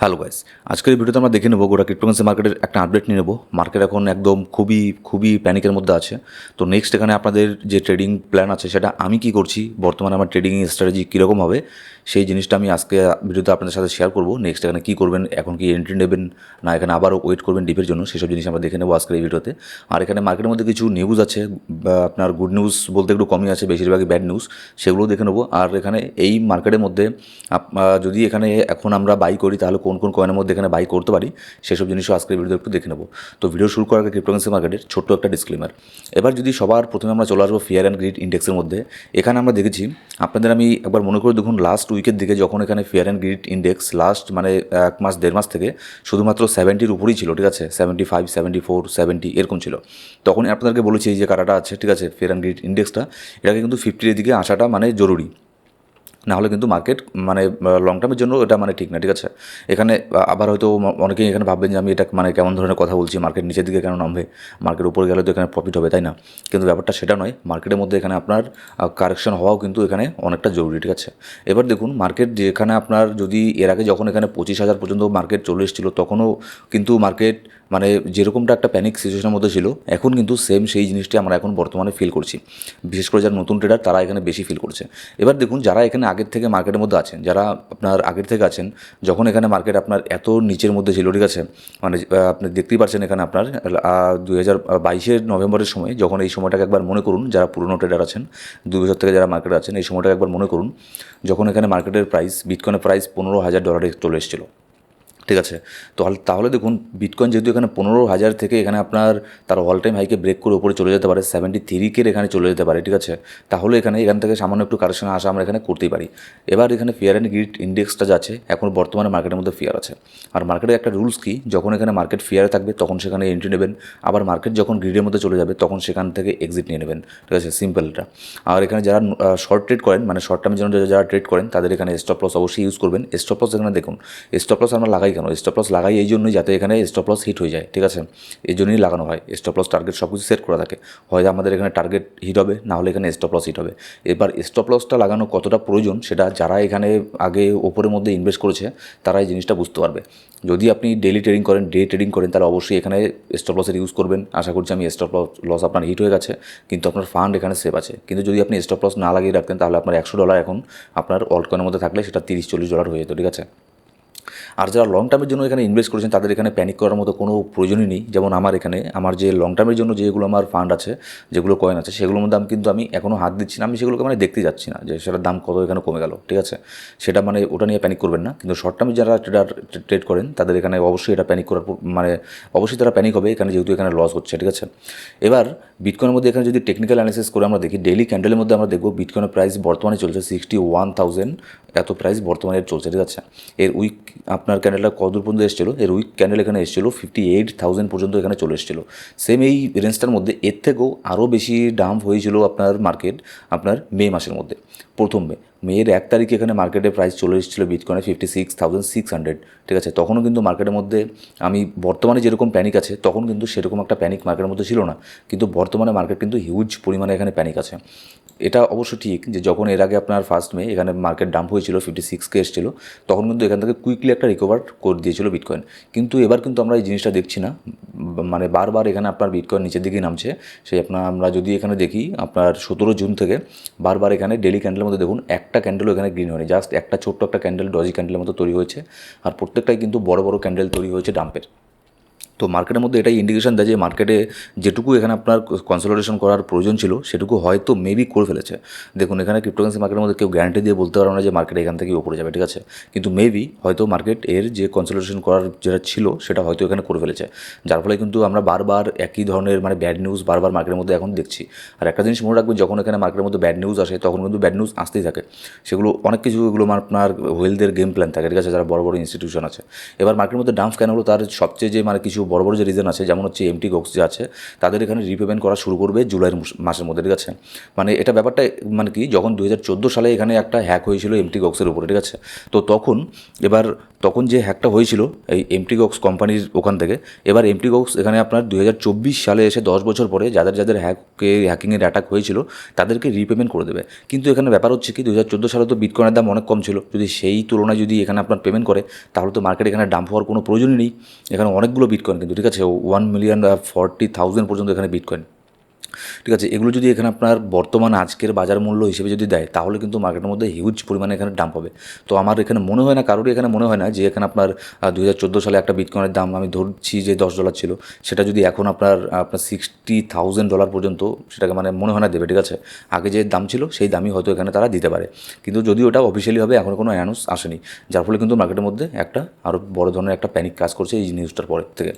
Hello guys, আজকের এই ভিডিওতে আমরা দেখে নেব গোটা ক্রিপ্টোকারেন্সি মার্কেটের একটা আপডেট নিয়ে নেব। মার্কেট এখন একদম খুবই খুবই প্যানিকের মধ্যে আছে। তো নেক্সট এখানে আপনাদের যে ট্রেডিং প্ল্যান আছে, সেটা আমি কি করছি, বর্তমানে আমার ট্রেডিং স্ট্র্যাটেজি কীরকম হবে সেই জিনিসটা আমি আজকে ভিডিওতে আপনাদের সাথে শেয়ার করব। নেক্সট এখানে কী করবেন, এখন কি এন্ট্রি নেবেন, না এখানে আবারও ওয়েট করবেন ডিপের জন্য, সেসব জিনিস আমরা দেখে নেব আজকের এই ভিডিওতে। আর এখানে মার্কেটের মধ্যে কিছু নিউজ আছে আপনার গুড নিউজ বলতে একটু কমই আছে, বেশিরভাগই ব্যাড নিউজ সেগুলোও দেখে নেব। আর এখানে এই মার্কেটের মধ্যে যদি এখানে এখন আমরা বাই করি, তাহলে কোন কোন কয়েনের মধ্যে এখানে বাই করতে পারি, সেসব জিনিসও আজকের ভিডিও একটু দেখে নেব। তো ভিডিও শুরু করার আগে ক্রিপ্টোকারেন্সি মার্কেটের ছোট্ট একটা ডিসক্লেমার এবার যদি সবার প্রথমে আমরা চলে আসব ফিয়ার অ্যান্ড গ্রিড ইন্ডেক্সের মধ্যে, এখানে আমরা দেখেছি, আপনাদের আমি একবার মনে করে দেখুন লাস্ট উইকের দিকে যখন এখানে fear and greed index last মানে এক মাস, দেড় মাস থেকে শুধুমাত্র সেভেন্টির উপরেই ছিল, ঠিক আছে? Seventy five seventy four seventy এরকম ছিল। তখনই আপনাদেরকে বলেছি এই যে কাটাটা আছে, ঠিক আছে? ফেয়ার অ্যান্ড গ্রিড ইন্ডেক্সটা এটাকে কিন্তু ফিফটির দিকে আসাটা মানে জরুরি। না হলে কিন্তু মার্কেট মানে লং টার্মের জন্য এটা মানে ঠিক না, ঠিক আছে? এখানে আবার হয়তো অনেকেই এখানে ভাববেন যে আমি এটা মানে কেমন ধরনের কথা বলছি মার্কেট নিচের দিকে কেন নামবে? মার্কেট উপরে গেলে তো এখানে প্রফিট হবে, তাই না? কিন্তু ব্যাপারটা সেটা নয় মার্কেটের মধ্যে এখানে আপনার কারেকশন হওয়াও কিন্তু এখানে অনেকটা জরুরি, ঠিক আছে? এবার দেখুন মার্কেট যেখানে আপনার যদি, এর আগে যখন এখানে পঁচিশ হাজার পর্যন্ত মার্কেট চলে এসেছিল, তখনও কিন্তু মার্কেট মানে যেরকমটা একটা প্যানিক সিচুয়েশনের মধ্যে ছিল, এখন কিন্তু সেম সেই জিনিসটি আমরা এখন বর্তমানে ফিল করছি। বিশেষ করে যারা নতুন ট্রেডার তারা এখানে বেশি ফিল করছে। এবার দেখুন, যারা এখানে আগের থেকে মার্কেটের মধ্যে আছেন, যারা আপনার আগের থেকে আছেন, যখন এখানে মার্কেট আপনার এত নিচের মধ্যে ছিল, ঠিক আছে? মানে আপনি দেখতেই পাচ্ছেন এখানে আপনার দুই হাজার বাইশের নভেম্বরের সময়, যখন এই সময়টাকে একবার মনে করুন, যারা পুরনো ট্রেডার আছেন দুই বছর থেকে যারা মার্কেটে আছেন, এই সময়টাকে একবার মনে করুন, যখন এখানে মার্কেটের প্রাইস বিটকয়েনের প্রাইস পনেরো হাজার ডলারে চলে এসেছিল। ঠিক আছে? তো তাহলে- দেখুন বিটকয়েন যেহেতু এখানে পনেরো হাজার থেকে এখানে আপনার তার অল টাইম হাইকে ব্রেক করে উপরে চলে যেতে পারে সেভেন্টি থ্রিকে এখানে চলে যেতে পারে, ঠিক আছে? তাহলে এখানে, এখান থেকে সামান্য একটু কারেকশন আসা আমরা এখানে করতেই পারি। এবার এখানে ফিয়ার অ্যান্ড গ্রিড ইন্ডেক্সটা যাচ্ছে এখন বর্তমানে মার্কেটের মধ্যে ফিয়ার আছে। আর মার্কেটের একটা রুলস কি? যখন এখানে মার্কেট ফিয়ারে থাকবে, তখন সেখানে এন্ট্রি নেবেন। আবার মার্কেট যখন গ্রিডের মধ্যে চলে যাবে, তখন সেখান থেকে এক্সিট নিয়ে নেবেন, ঠিক আছে? সিম্পল এটা। আর এখানে যারা শর্ট ট্রেড করেন মানে শর্ট টার্মের জন্য যারা ট্রেড করেন, তাদের এখানে স্টপ লস অবশ্যই ইউজ করবেন। স্টপ লস এখানে দেখুন স্টপ লস আমরা লাগাই কেন? স্টপ লস লাগাই এই জন্যই যাতে এখানে স্টপ লস হিট হয়ে যায়, ঠিক আছে? এই জন্যই লাগানো হয়। স্টপ লস টার্গেট সব কিছু সেট করা থাকে। হয়তো আমাদের এখানে টার্গেট হিট হবে, না হলে এখানে স্টপ লস হিট হবে। এবার স্টপ লসটা লাগানো কতটা প্রয়োজন সেটা যারা এখানে আগে ওপরের মধ্যে ইনভেস্ট করেছে, তারা এই জিনিসটা বুঝতে পারবে। যদি আপনি ডেলি ট্রেডিং করেন ডে ট্রেডিং করেন, তাহলে অবশ্যই এখানে স্টপ লসের ইউজ করবেন। আশা করছি আমি স্টপ লস আপনার হিট হয়ে গেছে, কিন্তু আপনার ফান্ড এখানে সেভ আছে। কিন্তু যদি আপনি স্টপ লস না লাগিয়ে রাখতেন, তাহলে আপনার একশো ডলার এখন আপনার অল্ট মধ্যে থাকলে সেটা তিরিশ, চল্লিশ ডলার হয়ে যেত, ঠিক আছে? আর যারা লং টার্মের জন্য এখানে ইনভেস্ট করেছেন, তাদের এখানে প্যানিক করার মতো কোনো প্রয়োজনই নেই। যেমন আমার এখানে, আমার যে লং টার্মের জন্য যেগুলো আমার ফান্ড আছে, যেগুলো কয়েন আছে, সেগুলোর মধ্যে আমি কিন্তু আমি এখনও হাত দিচ্ছি না। আমি সেগুলোকে মানে দেখতে যাচ্ছি না যে সেটার দাম কত এখানে কমে গেল, ঠিক আছে? সেটা মানে ওটা নিয়ে প্যানিক করবেন না। কিন্তু শর্ট টার্মে যারা ট্রেডার ট্রেড করেন, তাদের এখানে অবশ্যই এটা প্যানিক করার মানে অবশ্যই তারা প্যানিক হবে, এখানে যেহেতু এখানে লস হচ্ছে, ঠিক আছে? এবার বিটকয়েনের মধ্যে এখানে যদি টেকনিক্যাল অ্যানালিসিস করে আমরা দেখি ডেইলি ক্যান্ডেলের মধ্যে আমরা দেখব বিটকয়েনের প্রাইস বর্তমানে চলছে সিক্সটি ওয়ান থাউজেন্ড এত প্রাইস বর্তমানে চলছে, ঠিক আছে? এর উইক আপনার ক্যান্ডেলটা কতদূর পর্যন্ত এসেছিল? এর উইক ক্যান্ডেল এখানে এসেছিল ফিফটি এইট থাউজেন্ড পর্যন্ত এখানে চলে এসেছিল। সেম এই রেঞ্জটার মধ্যে এর থেকেও আরও বেশি ডাম্প হয়েছিল আপনার মার্কেট আপনার মে মাসের মধ্যে। প্রথম মে। মেয়ের এক তারিখে এখানে মার্কেটে প্রাইস চলে এসেছিল বিটকয়েনে fifty six thousand six hundred ঠিক আছে? তখনও কিন্তু মার্কেটের মধ্যে আমি বর্তমানে যেরকম প্যানিক আছে, তখন কিন্তু সেরকম একটা প্যানিক মার্কেটের মধ্যে ছিল না। কিন্তু বর্তমানে মার্কেট কিন্তু হিউজ পরিমাণে এখানে প্যানিক আছে। এটা অবশ্য ঠিক যে যখন এর আগে আপনার ফার্স্ট মে এখানে মার্কেট ডাম্প হয়েছিল ফিফটি সিক্সকে এসেছিল, তখন কিন্তু এখান থেকে কুইকলি একটা রিকভার করে দিয়েছিল বিটকয়েন কিন্তু এবার কিন্তু আমরা এই জিনিসটা দেখছি না। মানে বারবার এখানে আপনার বিটকয়েন নিচের দিকে নামছে। সেই আপনার, আমরা যদি এখানে দেখি আপনার সতেরো জুন থেকে বারবার এখানে ডেলি ক্যান্ডেলের মধ্যে দেখুন, একটা ক্যান্ডেলও এখানে গ্রিন হয়নি। জাস্ট একটা ছোট্ট একটা ক্যান্ডেল ডজি ক্যান্ডেলের মতো তৈরি হয়েছে। আর প্রত্যেকটাই কিন্তু বড় বড় ক্যান্ডেল তৈরি হয়েছে ডাম্পের তো মার্কেটের মধ্যে এটাই ইন্ডিকেশন দেয় যে মার্কেটে যেটুকু এখানে আপনার কনসোলিডেশন করার প্রয়োজন ছিল, সেটুকু হয়তো মেবি করে ফেলেছে। দেখুন, এখানে ক্রিপ্টোকারেন্সি মার্কেটের মধ্যে কেউ গ্যারান্টি দিয়ে বলতে পারবে না যে মার্কেট এখান থেকে উপরে যাবে, ঠিক আছে? কিন্তু মেবি হয়তো মার্কেট এর যে কনসোলিডেশন করার যেটা ছিল, সেটা হয়তো এখানে করে ফেলেছে। যার ফলে কিন্তু আমরা বারবার একই ধরনের মানে ব্যাড নিউজ বারবার মার্কেটের মধ্যে এখন দেখছি। আর একটা জিনিস মনে রাখবেন, যখন এখানে মার্কেটের মধ্যে ব্যাড নিউজ আসে, তখন কিন্তু ব্যাড নিউজ আসতেই থাকে। সেগুলো, অনেক কিছু এগুলো আপনার ওয়েলদের গেম প্ল্যান থাকে, ঠিক আছে? যারা বড় বড় ইনস্টিটিউশন আছে। এবার মার্কেটের মধ্যে ডাম্প কেন হলো? তার সবচেয়ে যে মানে কিছু বড় বড় যে রিজন আছে, যেমন হচ্ছে এমটি গক্স যে আছে, তাদের এখানে রিপেমেন্ট করা শুরু করবে জুলাই মাসের মধ্যে, ঠিক আছে? মানে এটা ব্যাপারটা মানে কি, যখন দু হাজার চোদ্দ সালে এখানে একটা হ্যাক হয়েছিল এমটি গক্সের উপরে, ঠিক আছে? তো তখন, এবার তখন যে হ্যাকটা হয়েছিল, এই এমটি গক্স কোম্পানির ওখান থেকে, এবার এমটি গক্স এখানে আপনার দু হাজার চব্বিশ সালে এসে দশ বছর পরে যাদের যাদের হ্যাককে হ্যাকিংয়ের অ্যাটাক হয়েছিল, তাদেরকে রিপেমেন্ট করে দেবে। কিন্তু এখানে ব্যাপার হচ্ছে কি দু হাজার চোদ্দ সালে তো বিটকয়েনের দাম অনেক কম ছিল। যদি সেই তুলনায় যদি এখানে আপনার পেমেন্ট করে, তাহলে তো মার্কেট এখানে ডাম্প হওয়ার কোনো প্রয়োজনই নেই। এখানে অনেকগুলো বিটকয়েন কিন্তু ঠিক আছে ওয়ান মিলিয়ন ফর্টি থাউজেন্ড পর্যন্ত এখানে বিটকয়েন ঠিক আছে? এগুলো যদি এখানে আপনার বর্তমান আজকের বাজার মূল্য হিসেবে যদি দেয়, তাহলে কিন্তু মার্কেটের মধ্যে হিউজ পরিমাণে এখানে দাম পাবে তো আমার এখানে মনে হয় না, কারোরই এখানে মনে হয় না যে এখানে আপনার দু হাজার চোদ্দ সালে একটা বিটকয়েনের দাম আমি ধরছি যে দশ ডলার ছিল। সেটা যদি এখন আপনার আপনার সিক্সটি থাউজেন্ড ডলার পর্যন্ত সেটাকে মানে মনে হয় না দেবে, ঠিক আছে? আগে যে দাম ছিল, সেই দামই হয়তো এখানে তারা দিতে পারে। কিন্তু যদি ওটা অফিসিয়ালি হবে এখনও কোনো অ্যানাউন্স আসেনি। যার ফলে কিন্তু মার্কেটের মধ্যে একটা আরও বড় ধরনের একটা প্যানিক কাজ করছে এই নিউজটার পরের থেকে।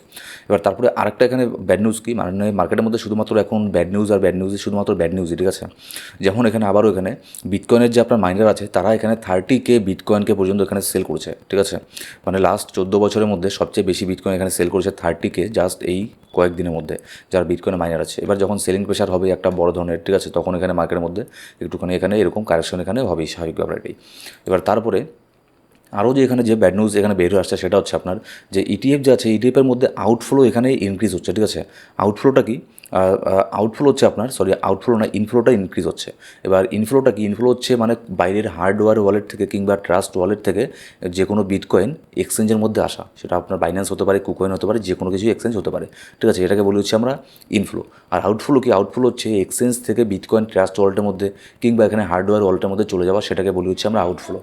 এবার তারপরে আরেকটা এখানে ব্যাড নিউজ কি? মানে মার্কেটের মধ্যে শুধুমাত্র এখন ব্যাড নিউজ আর ব্যাড নিউজই শুধুমাত্র ব্যাড নিউজই ঠিক আছে? যেমন এখানে আবারও এখানে বিটকয়েনের যে আপনার মাইনার আছে, তারা এখানে থার্টি কে বিটকয়েনকে পর্যন্ত এখানে সেল করছে, ঠিক আছে? মানে লাস্ট চোদ্দ বছরের মধ্যে সবচেয়ে বেশি বিটকয়েন এখানে সেল করেছে থার্টি কে জাস্ট এই কয়েকদিনের মধ্যে, যার বিটকয়েনের মাইনার আছে। এবার যখন সেলিং প্রেশার হবে একটা বড় ধরনের, ঠিক আছে? তখন এখানে মার্কেটের মধ্যে একটুখানি এখানে এরকম কারেকশন এখানে হবেই স্বাভাবিক ব্যাপার এটাই এবার তারপরে আরও যে এখানে যে ব্যাড নিউজ এখানে বের হয়ে আসছে সেটা হচ্ছে আপনার যে ইটিএফ যে আছে ইটিএফের মধ্যে আউটফ্লো এখানে ইনক্রিজ হচ্ছে, ঠিক আছে? আউটফ্লোটা কি? আউটফ্লো হচ্ছে আপনার সরি আউটফ্লো না ইনফ্লোটা ইনক্রিজ হচ্ছে। এবার ইনফ্লোটা কি? ইনফ্লো হচ্ছে মানে বাইরের হার্ডওয়্যার ওয়ালেট থেকে কিংবা ট্রাস্ট ওয়ালেট থেকে যে কোনো বিটকয়েন এক্সচেঞ্জের মধ্যে আসা। সেটা আপনার বাইন্যান্স হতে পারে কুকয়েন হতে পারে যে কোনো কিছু এক্সচেঞ্জ হতে পারে। ঠিক আছে, এটাকে বলি হচ্ছে আমরা ইনফ্লো আর আউটফ্লো কি? আউটফ্লো হচ্ছে এক্সচেঞ্জ থেকে বিটকয়েন ট্রাস্ট ওয়ালেটের মধ্যে কিংবা এখানে হার্ডওয়্যার ওয়ালেটের মধ্যে চলে যাওয়া, সেটাকে বলি হচ্ছে আমরা আউটফ্লো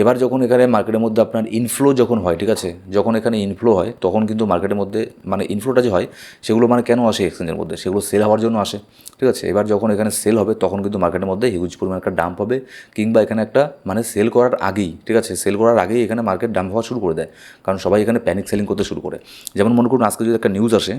এবার যখন এখানে মার্কেটের মধ্যে আপনার ইনফ্লো যখন হয়, ঠিক আছে, যখন এখানে ইনফ্লো হয়, তখন কিন্তু মার্কেটের মধ্যে মানে ইনফ্লোটা যে হয়, সেগুলো মানে কেন আসে এক্সচেঞ্জের মধ্যে? সেগুলো সেল হওয়ার জন্য আসে। ঠিক আছে? এবার যখন এখানে সেল হবে, তখন কিন্তু মার্কেটের মধ্যে হিউজ পরিমাণ একটা ডাম্প হবে কিংবা এখানে একটা মানে সেল করার আগেই, ঠিক আছে? সেল করার আগেই এখানে মার্কেট ডাম্প হওয়া শুরু করে দেয়। কারণ সবাই এখানে প্যানিক সেলিং করতে শুরু করে। যেমন মনে করুন, আজকে যদি একটা নিউজ আসে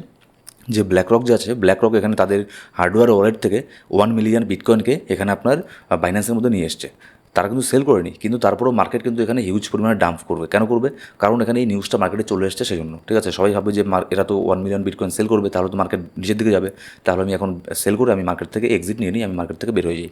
যে ব্ল্যাক রক যে আছে ব্ল্যাক রক এখানে তাদের হার্ডওয়্যার ওয়ালেট থেকে ওয়ান মিলিয়ন বিটকয়েনকে এখানে আপনার বাইন্যান্সের মধ্যে নিয়ে এসছে। তারা কিন্তু সেল করেনি, কিন্তু তারপরেও মার্কেট কিন্তু এখানে হিউজ পরিমাণে ডাম্প করবে। কেন করবে? কারণ এখানে এই নিউজটা মার্কেটে চলে এসছে সেই জন্য ঠিক আছে? সবাই ভাবে যে এরা তো ওয়ান মিলিয়ন বিটকয়েন সেল করবে, তাহলে তো মার্কেট নিচের দিকে যাবে। তাহলে আমি এখন সেল করে আমি মার্কেট থেকে এক্সিট নিয়ে নিই আমি মার্কেট থেকে বের হয়ে যাই।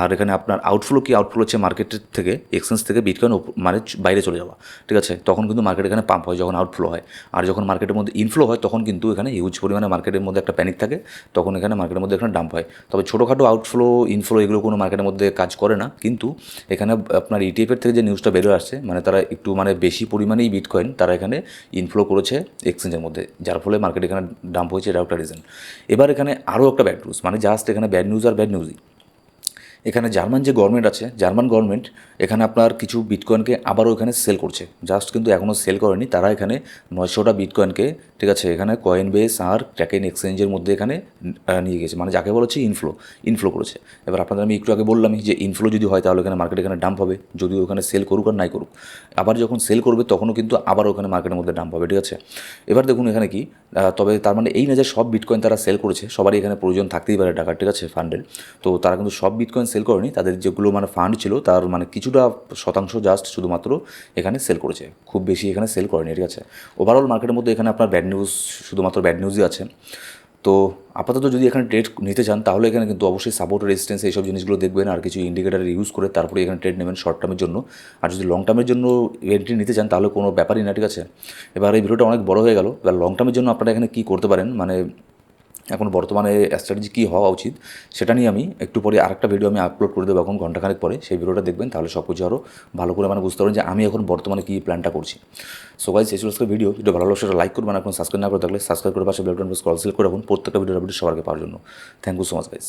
আর এখানে আপনার আউটফ্লো কি আউটফ্লো হচ্ছে মার্কেটের থেকে? এক্সচেঞ্জ থেকে বিটকয়েন মানে বাইরে চলে যাওয়া, ঠিক আছে? তখন কিন্তু মার্কেট এখানে পাম্প হয় যখন আউটফ্লো হয়। আর যখন মার্কেটের মধ্যে ইনফ্লো হয়, তখন কিন্তু এখানে হিউজ পরিমাণে মার্কেটের মধ্যে একটা প্যানিক থাকে। তখন এখানে মার্কেটের মধ্যে এখানে ডাম্প হয়। তবে ছোটোখাটো আউটফ্লো ইনফ্লো এগুলো কোনো মার্কেটের মধ্যে কাজ করে না। কিন্তু এখানে আপনার ইটিএফ ইটিএফের থেকে যে নিউজটা বেরো আসছে মানে তারা একটু মানে বেশি পরিমাণেই বিটকয়েন তারা এখানে ইনফ্লো করেছে এক্সচেঞ্জের মধ্যে, যার ফলে মার্কেট এখানে ডাম্প হয়েছে এটা একটা রিজন এবার এখানে আরও একটা ব্যাড নিউজ মানে জাস্ট এখানে ব্যাড নিউজ আর ব্যাড নিউজই এখানে জার্মান যে গভর্নমেন্ট আছে, জার্মান গভর্নমেন্ট এখানে আপনার কিছু বিটকয়েনকে আবারও এখানে সেল করছে। জাস্ট কিন্তু এখনও সেল করেনি, তারা এখানে নয়শোটা বিটকয়েনকে ঠিক আছে, এখানে কয়েন বেস আর ট্র্যাকেন এক্সচেঞ্জের মধ্যে এখানে নিয়ে গেছে। মানে যাকে বলেছে ইনফ্লো ইনফ্লো করেছে। এবার আপনাদের আমি একটু আগে বললামই যে ইনফ্লো যদি হয় তাহলে এখানে মার্কেট এখানে ডাম্প হবে, যদিও ওখানে সেল করুক আর নাই করুক। আবার যখন সেল করবে তখনও কিন্তু আবার ওখানে মার্কেটের মধ্যে ডাম্প হবে, ঠিক আছে? এবার দেখুন এখানে কি তবে তার মানে এই না যে সব বিটকয়েন তারা সেল করেছে, সবারই এখানে প্রয়োজন থাকতেই পারে টাকার, ঠিক আছে ফান্ডের তো তারা কিন্তু সব বিটকয়েন সেল করেনি, তাদের যেগুলো মানে ফান্ড ছিল তার মানে কিছুটা শতাংশ জাস্ট শুধুমাত্র এখানে সেল করেছে। খুব বেশি এখানে সেল করেনি, ঠিক আছে? ওভারঅল মার্কেটের মধ্যে এখানে আপনার ব্যাড নিউজ শুধুমাত্র ব্যাড নিউজই আছে। তো আপাতত যদি এখানে ট্রেড নিতে চান, তাহলে এখানে কিন্তু অবশ্যই সাপোর্ট রেজিস্ট্যান্স এইসব জিনিসগুলো দেখবেন আর কিছু ইন্ডিকেটার ইউজ করে তারপরে এখানে ট্রেড নেবেন শর্ট টার্মের জন্য। আর যদি লং টার্মের জন্য এন্ট্রি নিতে চান, তাহলে কোনো ব্যাপারই না, ঠিক আছে? এবার এই ভিডিওটা অনেক বড় হয়ে গেল। এবার লং টার্মের জন্য আপনারা এখানে কী করতে পারেন? মানে এখন বর্তমানে স্ট্র্যাটেজি কী হওয়া উচিত, সেটা নিয়ে আমি একটু পরে আরেকটা ভিডিও আমি আপলোড করে দেবো এখন ঘন্টাখানেক পরে। সেই ভিডিওটা দেখবেন, তাহলে সব কিছু আরও ভালো করে মানে বুঝতে পারবেন যে আমি এখন বর্তমানে কী প্ল্যানটা করছি। সো গাইজ এই সমস্ত ভিডিও ভিডিও ভালো লাগলে সেটা লাইক করবেন এখন সাবস্ক্রাইব না করে থাকলে সাবস্ক্রাইব করে পাশে বেলটন প্রেস কল সিলেক্ট করে রাখুন। প্রত্যেকটা ভিডিও আপডেট পাওয়ার জন্য। Thank you so much guys